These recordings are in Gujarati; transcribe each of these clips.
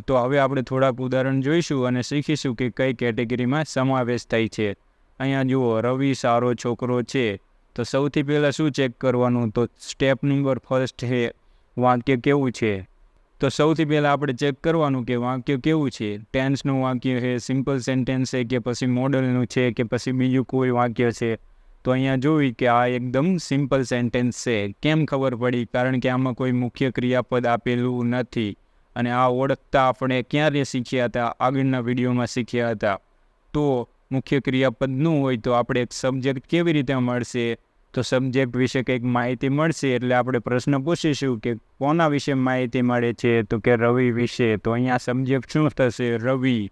તો હવે આપણે થોડાક ઉદાહરણ જોઈશું અને શીખીશું કે કઈ કેટેગરીમાં સમાવેશ થાય છે. અહીંયા જુઓ, રવિ સારો છોકરો છે. તો સૌથી પહેલાં શું ચેક કરવાનું? તો સ્ટેપ નંબર ફર્સ્ટ છે વાક્ય કેવું છે? તો સૌથી પહેલાં આપણે ચેક કરવાનું કે વાક્ય કેવું છે? ટેન્સનું વાક્ય છે, સિમ્પલ સેન્ટેન્સ છે કે પછી મોડલનું છે કે પછી બીજું કોઈ વાક્ય છે? તો અહીંયા જોઈ કે આ એકદમ સિમ્પલ સેન્ટેન્સ છે. કેમ ખબર પડી? કારણ કે આમાં કોઈ મુખ્ય ક્રિયાપદ આપેલું નથી. અને આ ઓળખતા આપણે ક્યારે શીખ્યા હતા? આગળના વિડીયોમાં શીખ્યા હતા. તો મુખ્ય ક્રિયાપદ ન હોય તો આપણે એક સબ્જેક્ટ કેવી રીતે મળશે? તો સબ્જેક્ટ વિશે કંઈક માહિતી મળશે એટલે આપણે પ્રશ્ન પૂછીશું કે કોના વિશે માહિતી મળે છે? તો કે રવિ વિશે. તો અહીંયા સબ્જેક્ટ શું થશે? રવિ.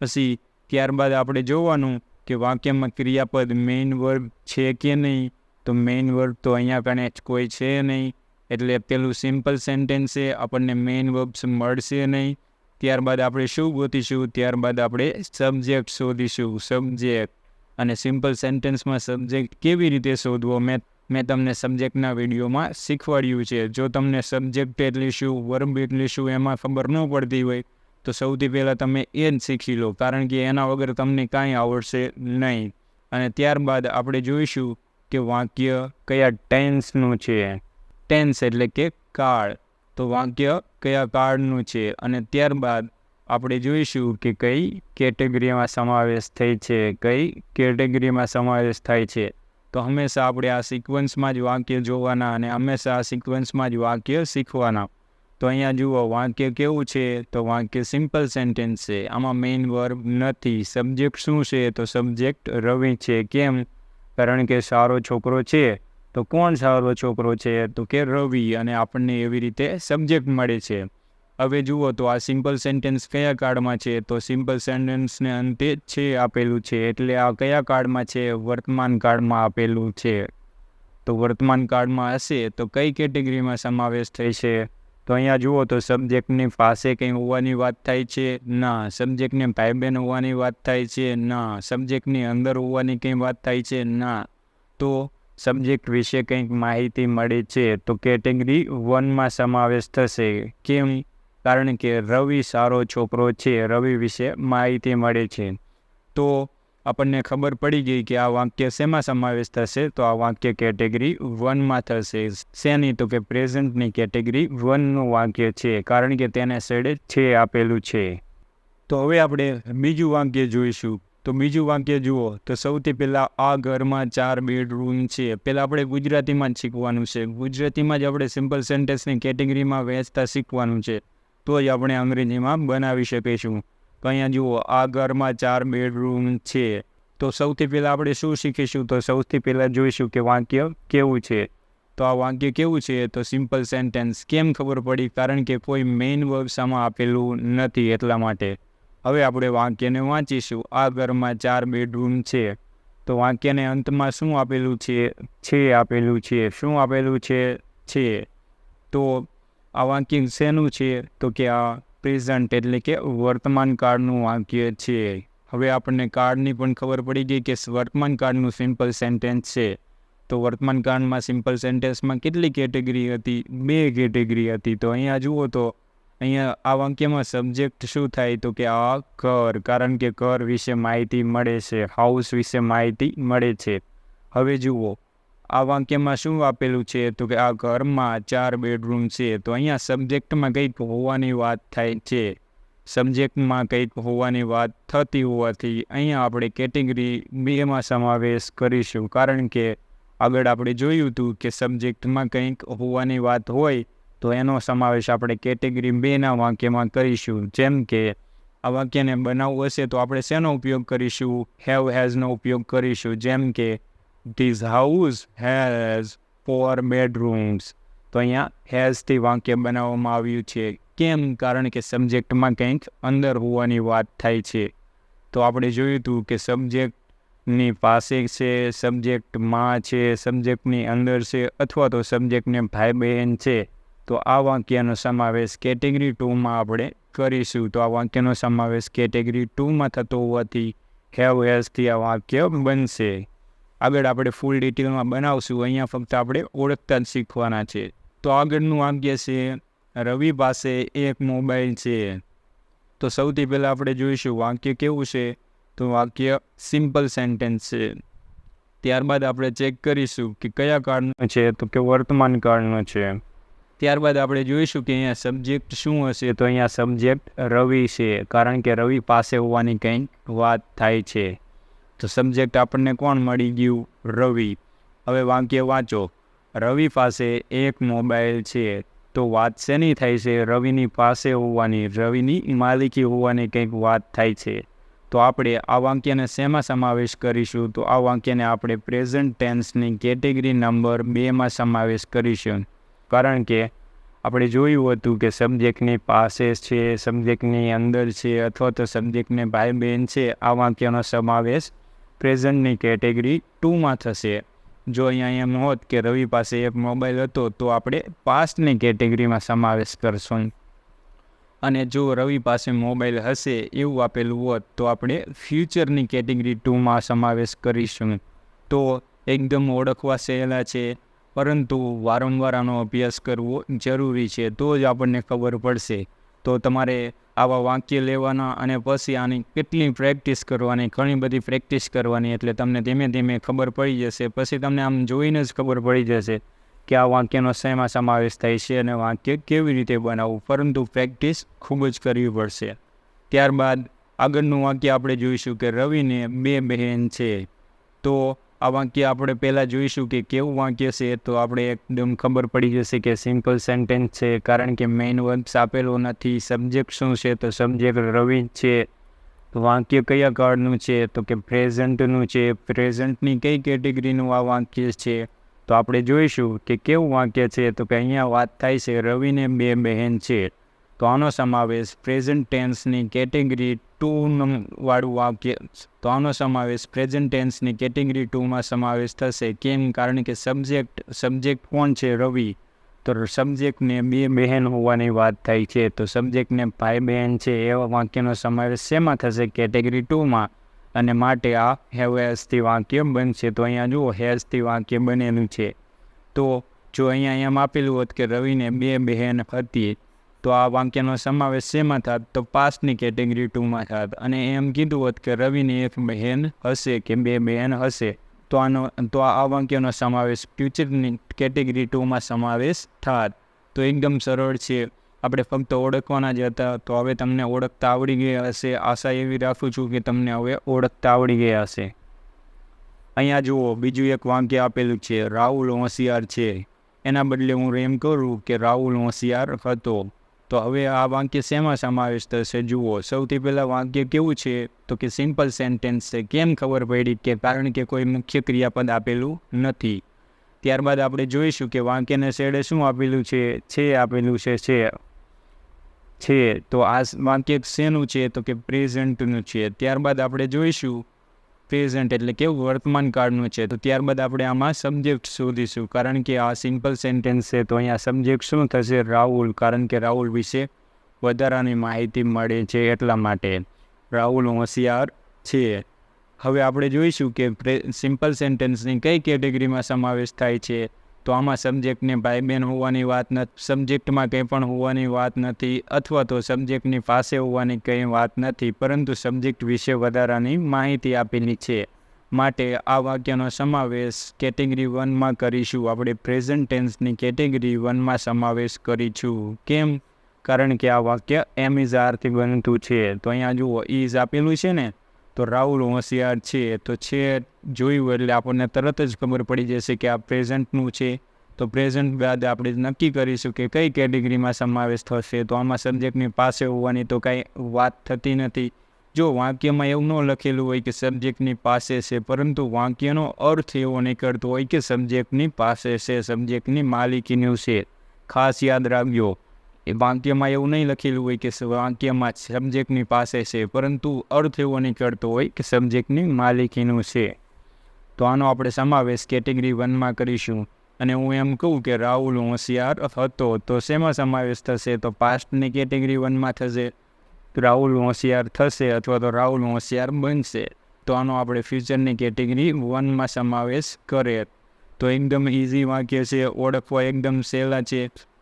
પછી ત્યારબાદ આપણે જોવાનું કે વાક્યમાં ક્રિયાપદ મેઇન વર્બ છે કે નહીં? તો મેઇન વર્બ તો અહીંયા કણે કોઈ છે નહીં. એટલે પેલું સિમ્પલ સેન્ટેન્સ છે આપણને મેઇન વર્બ્સ મળશે નહીં. ત્યારબાદ આપણે શું ગોતીશું? ત્યારબાદ આપણે સબ્જેક્ટ શોધીશું સબ્જેક્ટ અને સિમ્પલ સેન્ટેન્સમાં સબ્જેક્ટ કેવી રીતે શોધવો? મેં મેં તમને સબ્જેક્ટના વિડીયોમાં શીખવાડ્યું છે. જો તમને સબ્જેક્ટ એટલે શું વર્બ એટલે શું એમાં ખબર ન પડતી હોય, તો સૌથી પહેલાં તમે એ જ શીખી લો, કારણ કે એના વગર તમને કાંઈ આવડશે નહીં. અને ત્યારબાદ આપણે જોઈશું કે વાક્ય કયા ટેન્સનું છે. ટેન્સ એટલે કે કાળ. તો વાક્ય કયા કાળનું છે? અને ત્યારબાદ આપણે જોઈશું કે કઈ કેટેગરીમાં સમાવેશ થાય છે, કઈ કેટેગરીમાં સમાવેશ થાય છે. તો હંમેશા આપણે આ સિક્વન્સમાં જ વાક્ય જોવાના અને હંમેશા આ સિક્વન્સમાં જ વાક્ય શીખવાના. તો અહીંયા જુઓ, વાક્ય કેવું છે? તો વાક્ય સિમ્પલ સેન્ટેન્સ છે. આમાં મેઇન વર્બ નથી. સબ્જેક્ટ શું છે? તો સબ્જેક્ટ રવિ છે. કેમ? કારણ કે સારો છોકરો છે. તો કોણ સારો છોકરો છે? તો કે રવિ અને આપણને એવી રીતે સબ્જેક્ટ મળે છે. હવે જુઓ તો આ સિમ્પલ સેન્ટેન્સ કયા કાર્ડમાં છે? તો સિમ્પલ સેન્ટેન્સને અંતે છે આપેલું છે. એટલે આ કયા કાર્ડમાં છે? વર્તમાન કાર્ડમાં આપેલું છે. તો વર્તમાન કાર્ડમાં હશે તો કઈ કેટેગરીમાં સમાવેશ થઈ છે? તો અહીંયા જુઓ તો સબ્જેક્ટની પાસે કંઈ હોવાની વાત થાય છે? ના. સબ્જેક્ટને ભાઈ બહેન હોવાની વાત થાય છે? ના. સબ્જેક્ટની અંદર હોવાની કંઈ વાત થાય છે? ના. તો સબ્જેક્ટ વિશે કંઈક માહિતી મળે છે, તો કેટેગરી વનમાં સમાવેશ થશે. કેમ? કારણ કે રવિ સારો છોકરો છે, રવિ વિશે માહિતી મળે છે. તો આપણને ખબર પડી ગઈ કે આ વાક્ય શેમાં સમાવેશ થશે? તો આ વાક્ય કેટેગરી વનમાં થશે. શેની? તો કે પ્રેઝન્ટની કેટેગરી વનનું વાક્ય છે, કારણ કે તેને શેડે છે આપેલું છે. તો હવે આપણે બીજું વાક્ય જોઈશું. તો બીજું વાક્ય જુઓ. તો સૌથી પહેલાં આ ઘરમાં ચાર બેડરૂમ છે. પહેલાં આપણે ગુજરાતીમાં જ શીખવાનું છે. ગુજરાતીમાં જ આપણે સિમ્પલ સેન્ટેન્સની કેટેગરીમાં વહેંચતા શીખવાનું છે. તો જ આપણે અંગ્રેજીમાં બનાવી શકીશું. તો અહીંયા જુઓ, આ ઘરમાં ચાર બેડરૂમ છે. તો સૌથી પહેલાં આપણે શું શીખીશું? તો સૌથી પહેલાં જોઈશું કે વાક્ય કેવું છે. તો આ વાક્ય કેવું છે? તો સિમ્પલ સેન્ટેન્સ કેમ ખબર પડી? કારણ કે કોઈ મેઇન વર્બ્સામાં આપેલું નથી એટલા માટે. હવે આપણે વાક્યને વાંચીશું. આ ઘરમાં ચાર બેડરૂમ છે. તો વાક્યને અંતમાં શું આપેલું છે? છે આપેલું છે. શું આપેલું છે? છે. તો આ વાક્ય શેનું છે? તો કે આ પ્રેઝન્ટ એટલે કે વર્તમાન કાળનું વાક્ય છે. હવે આપણને કાળની પણ ખબર પડી ગઈ કે વર્તમાન કાળનું સિમ્પલ સેન્ટેન્સ છે. તો વર્તમાન કાળમાં સિમ્પલ સેન્ટેન્સમાં કેટલી કેટેગરી હતી? બે કેટેગરી હતી. તો અહીંયા જુઓ તો અહીંયા આ વાક્યમાં સબ્જેક્ટ શું થાય તો કે આ કર, કારણ કે કર વિશે માહિતી મળે છે હાઉસ વિશે માહિતી મળે છે. હવે જુઓ આ વાક્યમાં શું આપેલું છે તો કે આ ઘરમાં ચાર બેડરૂમ છે તો અહીંયા સબ્જેક્ટમાં કંઈક હોવાની વાત થાય છે. સબ્જેક્ટમાં કંઈક હોવાની વાત થતી હોવાથી અહીંયા આપણે કેટેગરી બેમાં સમાવેશ કરીશું. કારણ કે આગળ આપણે જોયું હતું કે સબ્જેક્ટમાં કંઈક હોવાની વાત હોય તો એનો સમાવેશ આપણે કેટેગરી બેના વાક્યમાં કરીશું. જેમ કે, આ વાક્યને બનાવવું હશે તો આપણે શેનો ઉપયોગ કરીશું? હેવ હેઝનો ઉપયોગ કરીશું. જેમ કે these house has four bedrooms તો અહીંયા હેઝથી વાક્ય બનાવવામાં આવ્યું છે. કેમ? કારણ કે સબ્જેક્ટમાં કંઈક અંદર હોવાની વાત થાય છે. તો આપણે જોયું હતું કે સબ્જેક્ટની પાસે છે સબ્જેક્ટમાં છે સબ્જેક્ટની અંદર છે, અથવા તો સબ્જેક્ટને ભાઈ બહેન છે. તો આ વાક્યનો સમાવેશ કેટેગરી ટુમાં આપણે કરીશું. તો આ વાક્યનો સમાવેશ કેટેગરી ટુમાં થતો હોવાથી હેવ હેઝથી આ વાક્ય બનશે. આગળ આપણે ફૂલ ડિટેલમાં બનાવશું. અહીંયા ફક્ત આપણે ઓળખતા જ શીખવાના છે. તો આગળનું વાક્ય છે, રવિ પાસે એક મોબાઈલ છે. તો સૌથી પહેલાં આપણે જોઈશું વાક્ય કેવું છે. તો વાક્ય સિમ્પલ સેન્ટેન્સ છે. ત્યારબાદ આપણે ચેક કરીશું કે કયા કાળનું છે? તો કે વર્તમાન કાળનું છે. ત્યારબાદ આપણે જોઈશું કે અહીંયા સબ્જેક્ટ શું હશે તો અહીંયા સબ્જેક્ટ રવિ છે. કારણ કે રવિ પાસે હોવાની કંઈક વાત થાય છે. તો સબ્જેક્ટ આપણને કોણ મળી ગયું? રવિ. હવે વાક્ય વાંચો. રવિ પાસે એક મોબાઈલ છે. તો વાત શેની થાય છે? રવિની પાસે હોવાની, રવિની માલિકી હોવાની કંઈક વાત થાય છે. તો આપણે આ વાક્યને શેમાં સમાવેશ કરીશું? તો આ વાક્યને આપણે પ્રેઝન્ટ ટેન્સની કેટેગરી નંબર બેમાં સમાવેશ કરીશું. કારણ કે આપણે જોયું હતું કે સબ્જેક્ટની પાસે છે, સબ્જેક્ટની અંદર છે અથવા તો સબ્જેક્ટને ભાઈ બહેન છે, આ વાક્યનો સમાવેશ પ્રેઝન્ટની કેટેગરી ટુમાં થશે. જો અહીંયા એમ હોત કે રવિ પાસે એક મોબાઈલ હતો, તો આપણે પાસ્ટની કેટેગરીમાં સમાવેશ કરશું. અને જો રવિ પાસે મોબાઈલ હશે એવું આપેલું હોત, તો આપણે ફ્યુચરની કેટેગરી ટુમાં સમાવેશ કરીશું. તો એકદમ ઓળખવા સહેલા છે પરંતુ વારંવાર આનો અભ્યાસ કરવો જરૂરી છે, તો જ આપણને ખબર પડશે. તો તમારે આવા વાક્ય લેવાના અને પછી આની કેટલી પ્રેક્ટિસ કરવાની, ઘણી બધી પ્રેક્ટિસ કરવાની, એટલે તમને ધીમે ધીમે ખબર પડી જશે. પછી તમને આમ જોઈને જ ખબર પડી જશે કે આ વાક્યનો શેમાં સમાવેશ થાય છે અને વાક્ય કેવી રીતે બનાવવું. પરંતુ પ્રેક્ટિસ ખૂબ જ કરવી પડશે. ત્યારબાદ આગળનું વાક્ય આપણે જોઈશું કે રવિને બે બહેન છે. તો આ વાક્ય આપણે પહેલાં જોઈશું કે કેવું વાક્ય છે, તો આપણે એકદમ ખબર પડી જશે કે સિમ્પલ સેન્ટેન્સ છે, કારણ કે મેઇન વર્બ્સ આપેલો નથી. સબ્જેક્ટ શું છે, તો સબ્જેક્ટ રવિ છે. વાક્ય કયા કાળનું છે, તો કે પ્રેઝન્ટનું છે. પ્રેઝન્ટની કઈ કેટેગરીનું આ વાક્ય છે? તો આપણે જોઈશું કે કેવું વાક્ય છે, તો કે અહીંયા વાત થાય છે રવિને બે બહેન છે. તો આનો સમાવેશ પ્રેઝન્ટ ટેન્સની કેટેગરી ટુ વાળું વાક્ય તો આનો સમાવેશ પ્રેઝન્ટ ટેન્સની કેટેગરી ટુમાં સમાવેશ થશે. કેમ? કારણ કે સબ્જેક્ટ સબ્જેક્ટ કોણ છે? રવિ. તો સબ્જેક્ટને બે બહેન હોવાની વાત થાય છે. તો સબ્જેક્ટને ભાઈ બહેન છે. એવા વાક્યનો સમાવેશ શેમાં થશે? કેટેગરી ટુમાં. અને માટે આ હેવ હેઝથી વાક્ય બનશે. તો અહીંયા જુઓ હેઝથી વાક્ય બનેલું છે. તો જો અહીંયા એમ આપેલું હોત કે રવિને બે બહેન હતી તો આ વાક્યનો સમાવેશ શેમાં થાત? તો પાસ્ટની કેટેગરી ટુમાં થાત. અને એમ કીધું હોત કે રવિની એક બહેન હશે કે બે બહેન હશે. તો આનો, તો આ વાક્યનો સમાવેશ ફ્યુચરની કેટેગરી ટુમાં સમાવેશ થાત. તો એકદમ સરળ છે. આપણે ફક્ત ઓળખવાના જ હતા. તો હવે તમને ઓળખતા આવડી ગયા હશે. આશા એવી રાખું છું કે તમને હવે ઓળખતા આવડી ગયા હશે. અહીંયા જુઓ, બીજું એક વાક્ય આપેલું છે. રાહુલ હોશિયાર છે. એના બદલે હું એમ કરું કે રાહુલ હોશિયાર હતો. તો હવે આ વાક્ય શેમાં સમાવેશ થશે? જુઓ, સૌથી પહેલાં વાક્ય કેવું છે? તો કે સિમ્પલ સેન્ટેન્સ છે. કેમ ખબર પડી કે કારણ કે કોઈ મુખ્ય ક્રિયાપદ આપેલું નથી. ત્યારબાદ આપણે જોઈશું કે વાક્યને શેડે શું આપેલું છે? છે આપેલું છે છે. છે. તો આ વાક્ય શેનું છે? તો કે પ્રેઝન્ટનું છે. ત્યારબાદ આપણે જોઈશું પ્રેઝન્ટ એટલે કેવું વર્તમાન કાળનું છે, તો ત્યારબાદ આપણે આમાં સબ્જેક્ટ શોધીશું. કારણ કે આ સિમ્પલ સેન્ટેન્સ છે, તો અહીંયા સબ્જેક્ટ શું થશે? રાહુલ. કારણ કે રાહુલ વિશે વધારાની માહિતી મળે છે એટલા માટે. રાહુલ હોશિયાર છે. હવે આપણે જોઈશું કે સિમ્પલ સેન્ટેન્સની કઈ કેટેગરીમાં સમાવેશ થાય છે? તો આમાં સબ્જેક્ટને ભાઈ બહેન હોવાની વાત નથી સબ્જેક્ટમાં કંઈ પણ હોવાની વાત નથી અથવા તો સબ્જેક્ટની પાસે હોવાની કંઈ વાત નથી, પરંતુ સબ્જેક્ટ વિશે વધારાની માહિતી આપેલી છે. માટે આ વાક્યનો સમાવેશ કેટેગરી વનમાં કરીશું. આપણે પ્રેઝન્ટ ટેન્સની કેટેગરી વનમાં સમાવેશ કરીશું. કેમ? કારણ કે આ વાક્ય એમ ઇઝ આરથી બનતું છે. તો અહીંયા જુઓ ઇઝ આપેલું છે ને? તો રાહુલ હોશિયાર છે, તો છે, જોયું એટલે આપણને તરત જ ખબર પડી જશે કે આ પ્રેઝન્ટનું છે. તો પ્રેઝન્ટ બાદ આપણે નક્કી કરીશું કે કઈ કેટેગરીમાં સમાવેશ થશે. તો આમાં સબ્જેક્ટની પાસે હોવાની તો કાંઈ વાત થતી નથી. જો વાક્યમાં એવું ન લખેલું હોય કે સબ્જેક્ટની પાસે છે, પરંતુ વાક્યનો અર્થ એવો નીકળતો હોય કે સબ્જેક્ટની પાસે છે સબ્જેક્ટની માલિકીનું છે. ખાસ યાદ રાખજો. એ વાક્યમાં એવું નહીં લખેલું હોય કે વાક્યમાં સબ્જેક્ટની પાસે છે, પરંતુ અર્થ એવો નીકળતો હોય કે સબ્જેક્ટની માલિકીનું છે. તો આનો આપણે સમાવેશ કેટેગરી વનમાં કરીશું. અને હું એમ કહું કે રાહુલ હોશિયાર હતો, તો શેમાં સમાવેશ થશે? તો પાસ્ટની કેટેગરી વનમાં થશે. રાહુલ હોશિયાર થશે અથવા તો રાહુલ હોશિયાર બનશે. તો આનો આપણે ફ્યુચરની કેટેગરી વનમાં સમાવેશ કરે તો એકદમ ઇઝી વાક્ય છે, ઓળખવા એકદમ સહેલા છે.